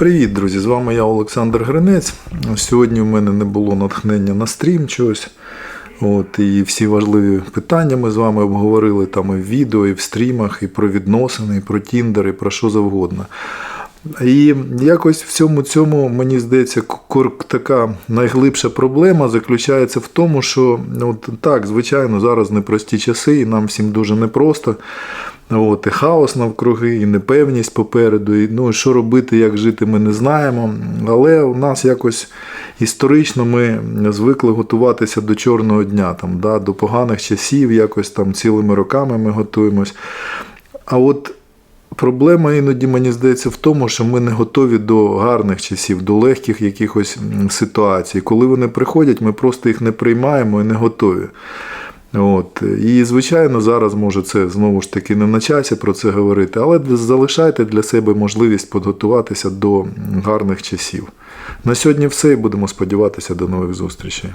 Привіт, друзі! З вами я Олександр Гринець. Сьогодні в мене не було натхнення на стрім чогось. От, і всі важливі питання ми з вами обговорили там і в відео, і в стрімах, і про відносини, і про Тіндер, і про що завгодно. І якось в всьому цьому, мені здається, така найглибша проблема заключається в тому, що от, так, звичайно, зараз непрості часи, і нам всім дуже непросто. От, і хаос навкруги, і непевність попереду. І, ну, що робити, як жити, ми не знаємо. Але у нас якось історично ми звикли готуватися до чорного дня, там, да, до поганих часів, якось там цілими роками ми готуємось. А от Проблема іноді, мені здається, в тому, що ми не готові до гарних часів, до легких якихось ситуацій. Коли вони приходять, ми просто їх не приймаємо і не готові. От. І, звичайно, зараз може це знову ж таки не на часі про це говорити, але залишайте для себе можливість підготуватися до гарних часів. На сьогодні все і будемо сподіватися до нових зустрічей.